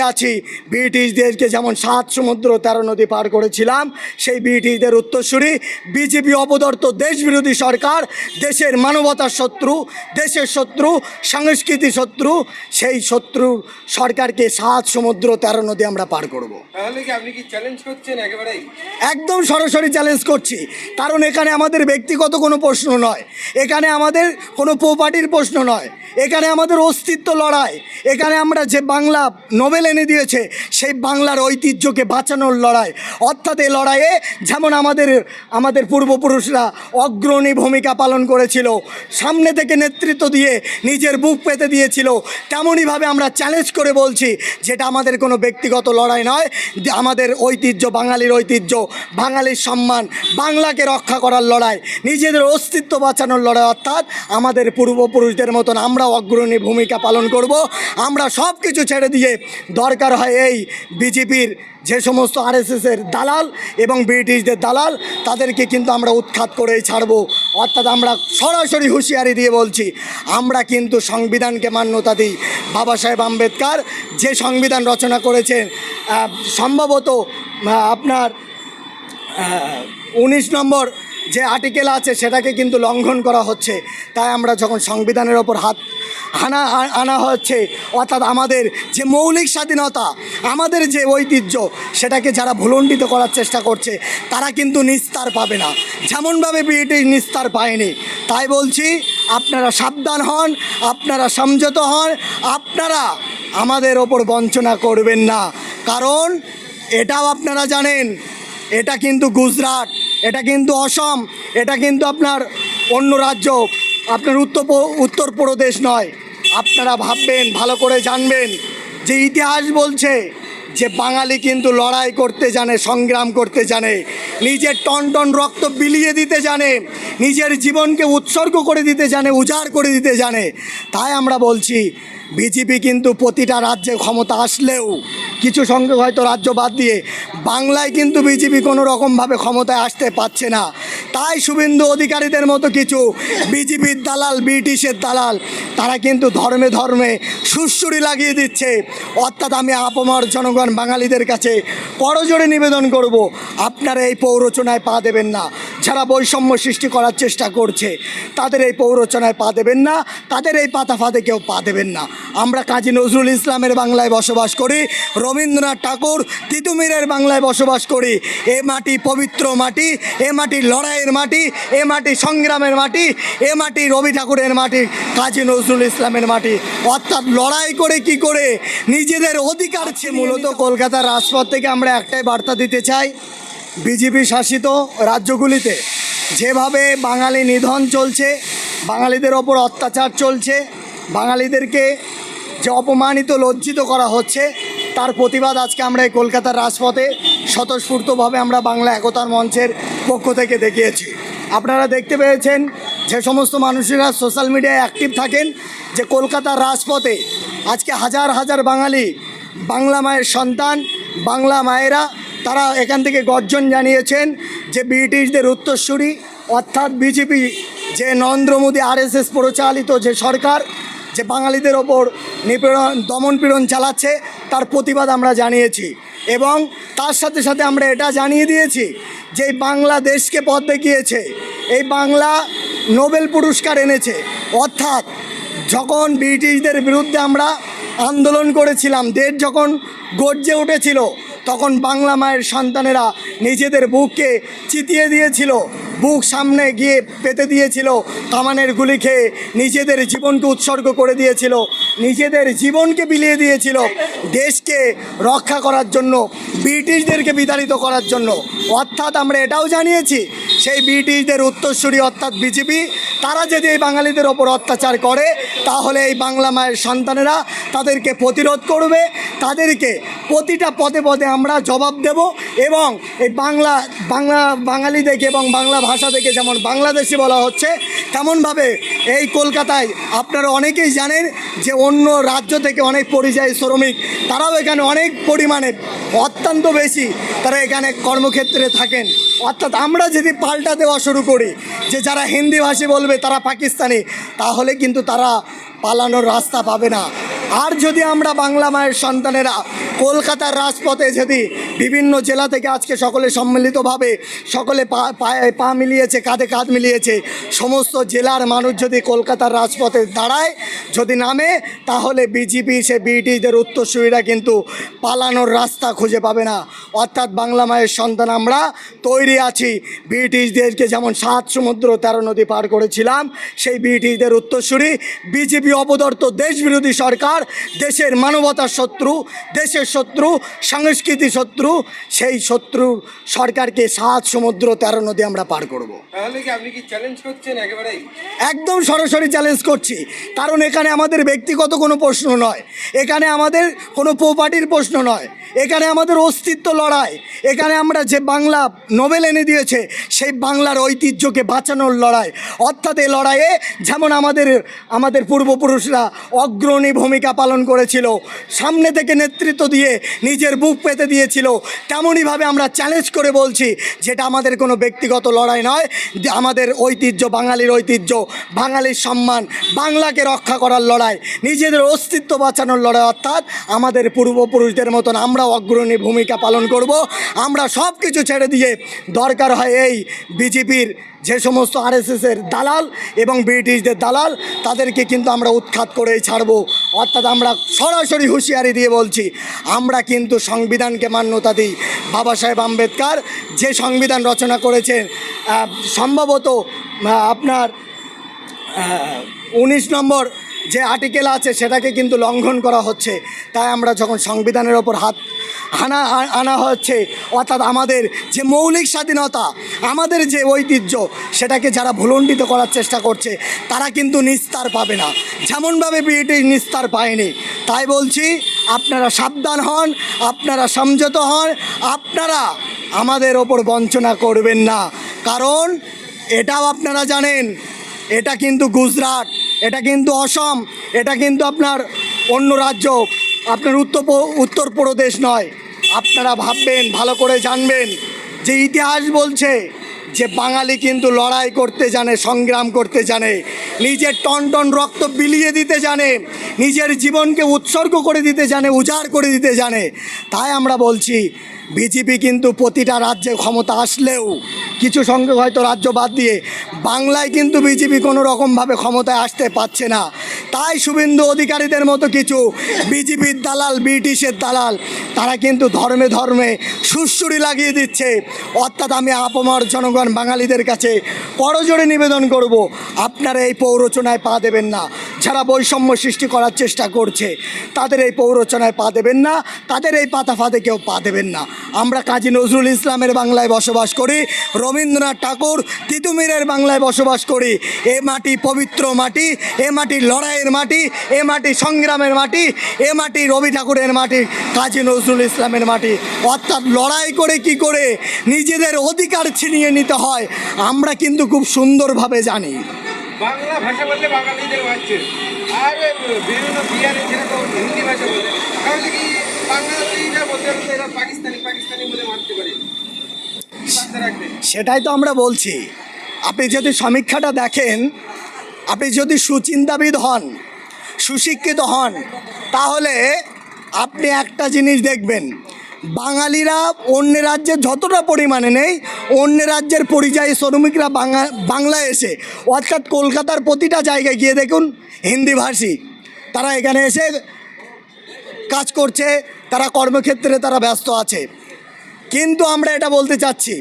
আছি। ব্রিটিশদেরকে যেমন সাত সমুদ্র তেরো নদী পার করেছিলাম সেই ব্রিটিশদের উত্তরসূরি বিজেপি অপদর্থ দেশবিরোধী সরকার দেশের মানবতার শত্রু দেশের শত্রু সংস্কৃতি শত্রু সেই শত্রু সরকারকে সাত সমুদ্র তেরো নদী আমরা পার করব। একদম সরাসরি চ্যালেঞ্জ করছি। কারণ এখানে আমাদের ব্যক্তিগত কোনো প্রশ্ন নয়। এখানে আমাদের কোনো প্রপার্টির প্রশ্ন নয়। এখানে আমাদের অস্তিত্ব লড়াই। এখানে আমরা যে বাংলা নোবেল এনে দিয়েছে, সেই বাংলার ঐতিহ্যকে বাঁচানোর লড়াই। অর্থাৎ এই লড়াইয়ে যেমন আমাদের আমাদের পূর্বপুরুষরা অগ্রণী ভূমিকা পালন করেছিল, সামনে থেকে নেতৃত্ব দিয়ে নিজের বুক পেতে দিয়েছিল, তেমনইভাবে আমরা চ্যালেঞ্জ করে বলছি যেটা আমাদের কোনো ব্যক্তিগত লড়াই নয় আমাদের ঐতিহ্য, বাঙালির ঐতিহ্য, বাঙালির সম্মান, বাংলাকে রক্ষা করার লড়াই, নিজেদের অস্তিত্ব বাঁচানোর লড়াই। অর্থাৎ আমাদের পূর্বপুরুষদের মতন আমরা অগ্রণী ভূমিকা পালন করব, আমরা সব কিছু ছেড়ে দিয়ে দরকার হয় এই বিজেপির যে সমস্ত আরএসএসের দালাল এবং ব্রিটিশদের দালাল, তাদেরকে কিন্তু আমরা উৎখাত করেই ছাড়বো। অর্থাৎ আমরা সরাসরি হুঁশিয়ারি দিয়ে বলছি, আমরা কিন্তু সংবিধানকে মান্যতা দিই। বাবা সাহেব আম্বেদকর যে সংবিধান রচনা করেছেন সম্ভবত আপনার উনিশ নম্বর যে আর্টিকেল আছে, সেটাকে কিন্তু লঙ্ঘন করা হচ্ছে। তাই আমরা যখন সংবিধানের ওপর হাত হানা আ- আনা হচ্ছে। অর্থাৎ আমাদের যে মৌলিক স্বাধীনতা, আমাদের যে ঐতিহ্য, সেটাকে যারা ভুলণ্ডিত করার চেষ্টা করছে, তারা কিন্তু নিস্তার পাবে না। যেমনভাবে ব্রিটিশ নিস্তার পায়নি, তাই বলছি, আপনারা সাবধান হন, আপনারা সংযত হন, আপনারা আমাদের ওপর বঞ্চনা করবেন না। কারণ, এটাও আপনারা জানেন, এটা কিন্তু গুজরাট, এটা কিন্তু অসম, এটা কিন্তু আপনার অন্য রাজ্য, আপনার উত্তর উত্তরপ্রদেশ নয়। আপনারা ভাববেন, ভালো করে জানবেন যে ইতিহাস বলছে যে বাঙালি কিন্তু লড়াই করতে জানে, সংগ্রাম করতে জানে, নিজের টন টন রক্ত বিলিয়ে দিতে জানে, নিজের জীবনকে উৎসর্গ করে দিতে জানে, উজাড় করে দিতে জানে। তাই আমরা বলছি, বিজেপি কিন্তু প্রতিটা রাজ্যে ক্ষমতা আসলেও, কিছু সংখ্যক হয়তো রাজ্য বাদ দিয়ে, বাংলায় কিন্তু বিজেপি কোনো রকমভাবে ক্ষমতায় আসতে পারছে না। তাই শুভেন্দু অধিকারীদের মতো কিছু বিজেপির দালাল, ব্রিটিশের দালাল, তারা কিন্তু ধর্মে ধর্মে সুরসুরি লাগিয়ে দিচ্ছে। অর্থাৎ আমি আপমর জনগণ বাঙালিদের কাছে করজোড়ে নিবেদন করব, আপনারা এই পৌরচনায় পা দেবেন না। যারা বৈষম্য সৃষ্টি করার চেষ্টা করছে, তাদের এই পৌরচনায় পা দেবেন না, তাদের এই পাতা ফাঁদে কেউ পা দেবেন না। আমরা কাজী নজরুল ইসলামের বাংলায় বসবাস করি, রবীন্দ্রনাথ ঠাকুর তিতুমিরের বাংলায় বসবাস করি। এ মাটি পবিত্র মাটি, এ মাটি লড়াইয়ের মাটি এ মাটি সংগ্রামের মাটি এ মাটি রবি ঠাকুরের মাটি কাজী নজরুল ইসলামের মাটি। অর্থাৎ লড়াই করে কি করে? নিজেদের অধিকার মূলত কলকাতার রাজপথ থেকে আমরা একটাই বার্তা দিতে চাই বিজেপি শাসিত রাজ্যগুলিতে যেভাবে বাঙালি নিধন চলছে বাঙালিদের ওপর অত্যাচার চলছে বাঙালিদেরকে যে অপমানিত লজ্জিত করা হচ্ছে তার প্রতিবাদ আজকে আমরা এই কলকাতার রাজপথে স্বতঃস্ফূর্তভাবে আমরা বাংলা একতার মঞ্চের পক্ষ থেকে দেখিয়েছি। আপনারা দেখতে পেয়েছেন যে সমস্ত মানুষেরা সোশ্যাল মিডিয়ায় অ্যাক্টিভ থাকেন, যে কলকাতার রাজপথে আজকে হাজার হাজার বাঙালি, বাংলা মায়ের সন্তান, বাংলা মায়েরা, তারা এখান থেকে গর্জন জানিয়েছেন যে ব্রিটিশদের উত্তরসূরি, অর্থাৎ বিজেপি, যে নরেন্দ্র মোদী আরএসএস পরিচালিত যে সরকার যে বাঙালিদের ওপর নিপীড়ন দমন পীড়ন চালাচ্ছে, তার প্রতিবাদ আমরা জানিয়েছি। এবং তার সাথে সাথে আমরা এটা জানিয়ে দিয়েছি যে বাংলাদেশকে পথ দেখিয়েছে, এই বাংলা নোবেল পুরস্কার এনেছে। অর্থাৎ যখন ব্রিটিশদের বিরুদ্ধে আমরা আন্দোলন করেছিলাম, দেশ যখন গর্জে উঠেছিল তখন বাংলা মায়ের সন্তানেরা নিজেদের বুককে চিতিয়ে দিয়েছিল। বুক সামনে গিয়ে পেতে দিয়েছিল। কামানের গুলি খেয়ে নিজেদের জীবনকে উৎসর্গ করে দিয়েছিল। নিজেদের জীবনকে বিলিয়ে দিয়েছিল দেশকে রক্ষা করার জন্য, ব্রিটিশদেরকে বিতাড়িত করার জন্য। অর্থাৎ আমরা এটাও জানিয়েছি, সেই ব্রিটিশদের উত্তরসূরি অর্থাৎ বিজেপি, তারা যদি এই বাঙালিদের ওপর অত্যাচার করে, তাহলে এই বাংলা মায়ের সন্তানেরা তাদেরকে প্রতিরোধ করবে, তাদেরকে প্রতিটা পদে পদে আমরা জবাব দেব এবং এই বাংলা বাংলা বাঙালি দেখে এবং বাংলা ভাষা দেখে যেমন বাংলাদেশি বলা হচ্ছে, তেমনভাবে এই কলকাতায় আপনারা অনেকেই জানেন যে অন্য রাজ্য থেকে অনেক পরিযায়ী শ্রমিক, তারাও এখানে অনেক পরিমাণে, অত্যন্ত বেশি তারা এখানে কর্মক্ষেত্রে থাকেন। অর্থাৎ আমরা যদি পাল্টা দেওয়া শুরু করি যে যারা হিন্দি ভাষী বলবে তারা পাকিস্তানি, তাহলে কিন্তু তারা পালানোর রাস্তা পাবে না। আর যদি আমরা বাংলা মায়ের সন্তানেরা কলকাতার রাজপথে যদি বিভিন্ন জেলা থেকে আজকে সকলে সম্মিলিতভাবে সকলে পা পা মিলিয়েছে, কাঁধে কাঁধ মিলিয়েছে, সমস্ত জেলার মানুষ যদি কলকাতার রাজপথে দাঁড়ায়, যদি নামে, তাহলে বিজেপি সে বিটিদের উত্তরসূরিরা কিন্তু পালানোর রাস্তা খুঁজে পাবে না। অর্থাৎ বাংলা মায়ের সন্তান আমরা তৈরি আছি। ব্রিটিশদেরকে যেমন সাত সমুদ্র তেরো নদী পার করেছিলাম, সেই ব্রিটিশদের উত্তরসূরি। বিজেপি অপদর্থ দেশবিরোধী সরকার, দেশের মানবতার শত্রু, দেশের শত্রু সংস্কৃতি শত্রু সেই শত্রু সরকারকে সাত সমুদ্র তেরো নদী আমরা পার করব। একদম সরাসরি চ্যালেঞ্জ করছি। কারণ এখানে আমাদের ব্যক্তিগত কোনো প্রশ্ন নয়। এখানে আমাদের কোনো প্রপার্টির প্রশ্ন নয়। এখানে আমাদের অস্তিত্ব লড়াই। এখানে আমরা যে বাংলা নোবেল এনে দিয়েছে সেই বাংলার ঐতিহ্যকে বাঁচানোর লড়াই। অর্থাৎ এই লড়াইয়ে যেমন আমাদের আমাদের পূর্বপুরুষরা অগ্রণী ভূমিকা পালন করেছিল সামনে থেকে নেতৃত্ব দিয়ে নিজের বুক পেতে দিয়েছিল। তেমনইভাবে আমরা চ্যালেঞ্জ করে বলছি যেটা আমাদের কোনো ব্যক্তিগত লড়াই নয় আমাদের ঐতিহ্য, বাঙালির ঐতিহ্য, বাঙালির সম্মান, বাংলাকে রক্ষা করার লড়াই, নিজেদের অস্তিত্ব বাঁচানোর লড়াই, অর্থাৎ আমাদের পূর্বপুরুষদের মতন আমরা অগ্রণী ভূমিকা পালন করব। আমরা সব কিছু ছেড়ে দিয়ে দরকার হয় এই বিজেপির যে সমস্ত আরএসএসের দালাল এবং ব্রিটিশদের দালাল, তাদেরকে কিন্তু আমরা উৎখাত করেই ছাড়বো। অর্থাৎ আমরা সরাসরি হুঁশিয়ারি দিয়ে বলছি, আমরা কিন্তু সংবিধানকে মান্যতা দিই। বাবা সাহেব আম্বেদকর যে সংবিধান রচনা করেছেন সম্ভবত আপনার উনিশ নম্বর যে আর্টিকেল আছে সেটাকে কিন্তু লঙ্ঘন করা হচ্ছে। তাই আমরা যখন সংবিধানের ওপর হাত আনা আনা হচ্ছে। অর্থাৎ আমাদের যে মৌলিক স্বাধীনতা, আমাদের যে ঐতিহ্য, সেটাকে যারা ভুলণ্ডিত করার চেষ্টা করছে, তারা কিন্তু নিস্তার পাবে না। যেমনভাবে বিএটি নিস্তার পায়নি, তাই বলছি, আপনারা সাবধান হন, আপনারা সংযত হন, আপনারা আমাদের ওপর বঞ্চনা করবেন না। কারণ, এটাও আপনারা জানেন, এটা কিন্তু গুজরাট, এটা কিন্তু অসম, এটা কিন্তু আপনার অন্য রাজ্য, আপনার উত্তর উত্তরপ্রদেশ নয়। আপনারা ভাববেন, ভালো করে জানবেন যে ইতিহাস বলছে যে বাঙালি কিন্তু লড়াই করতে জানে, সংগ্রাম করতে জানে, নিজের টন টন রক্ত বিলিয়ে দিতে জানে, নিজের জীবনকে উৎসর্গ করে দিতে জানে, উজাড় করে দিতে জানে। তাই আমরা বলছি বিজেপি কিন্তু প্রতিটা রাজ্যে ক্ষমতা আসলেও কিছু সংখ্যক হয়তো রাজ্য বাদ দিয়ে বাংলায় কিন্তু বিজেপি কোনো রকমভাবে ক্ষমতায় আসতে পারছে না। তাই শুভেন্দু অধিকারীদের মতো কিছু বিজেপির দালাল, ব্রিটিশের দালাল, তারা কিন্তু ধর্মে ধর্মে সুরসুরি লাগিয়ে দিচ্ছে। অর্থাৎ আমি আপমর জনগণ বাঙালিদের কাছে করজোড়ে নিবেদন করব, আপনারা এই পৌরচনায় পা দেবেন না। যারা বৈষম্য সৃষ্টি করার চেষ্টা করছে, তাদের এই পৌরচনায় পা দেবেন না, তাদের এই পাতা ফাঁদে কেউ পা দেবেন না। আমরা কাজী নজরুল ইসলামের বাংলায় বসবাস করি, রবীন্দ্রনাথ ঠাকুর তিতুমিরের বাংলায় বসবাস করি। এ মাটি পবিত্র মাটি, এ মাটি লড়াইয়ের মাটি, এ মাটি সংগ্রামের মাটি, এ মাটি রবি ঠাকুরের মাটি, কাজী নজরুল ইসলামের মাটি। অর্থাৎ লড়াই করে কি করে নিজেদের অধিকার ছিনিয়ে নিতে হয়, আমরা কিন্তু খুব সুন্দরভাবে জানি। বাংলা ভাষা বললে বাঙালিদের মারছে আর বিভিন্ন বিহারে যেরকম হিন্দি ভাষা বলে। তাহলে কি সেটাই তো আমরা বলছি। আপনি যদি সমীক্ষাটা দেখেন, আপনি যদি সুচিন্তাবিদ হন, সুশিক্ষিত হন, তাহলে আপনি একটা জিনিস দেখবেন। বাঙালিরা অন্য রাজ্যে যতটা পরিমাণে নেই, অন্য রাজ্যের পরিযায়ী শ্রমিকরা বাংলা বাংলায় এসে, অর্থাৎ কলকাতার প্রতিটা জায়গায় গিয়ে দেখুন হিন্দিভাষী তারা এখানে এসে কাজ করছে তারা কর্মক্ষেত্রে তারা ব্যস্ত আছে। কিন্তু আমরা এটা বলতে চাচ্ছি,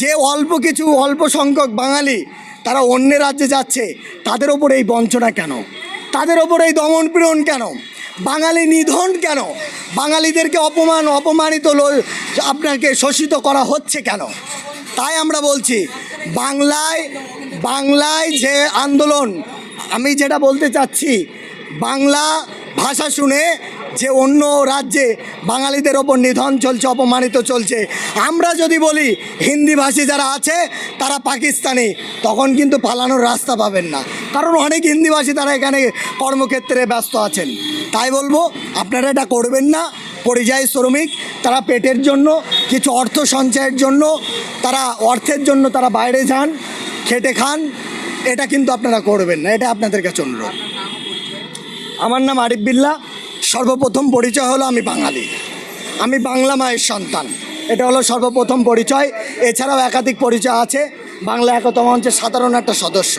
যে অল্প কিছু, অল্প সংখ্যক বাঙালি তারা অন্য রাজ্যে যাচ্ছে, তাদের ওপর এই বঞ্চনা কেন? তাদের ওপর এই দমন পীড়ন কেন? বাঙালি নিধন কেন? বাঙালিদেরকে অপমান, অপমানিত আপনাকে শোষিত করা হচ্ছে কেন? তাই আমরা বলছি, বাংলায় বাংলায় যে আন্দোলন, আমি যেটা বলতে চাচ্ছি, বাংলা ভাষা শুনে যে অন্য রাজ্যে বাঙালিদের ওপর নিধন চলছে, অপমানিত চলছে। আমরা যদি বলি হিন্দিভাষী যারা আছে, তারা পাকিস্তানি, তখন কিন্তু পালানোর রাস্তা পাবেন না। কারণ অনেক হিন্দিভাষী তারা এখানে কর্মক্ষেত্রে ব্যস্ত আছেন। তাই বলব, আপনারা এটা করবেন না। পরিযায়ী শ্রমিক, তারা পেটের জন্য, কিছু অর্থ সঞ্চয়ের জন্য, তারা অর্থের জন্য তারা বাইরে যান, খেটে খান, এটা কিন্তু আপনারা করবেন না। এটা আপনাদের কাছে অনুরোধ। আমার নাম আরিফ বিল্লা। সর্বপ্রথম পরিচয় হলো আমি বাঙালি। আমি বাংলা মায়ের সন্তান। এটা হলো সর্বপ্রথম পরিচয়। এছাড়াও একাধিক পরিচয় আছে। বাংলা একতা মঞ্চের সাধারণ একটা সদস্য।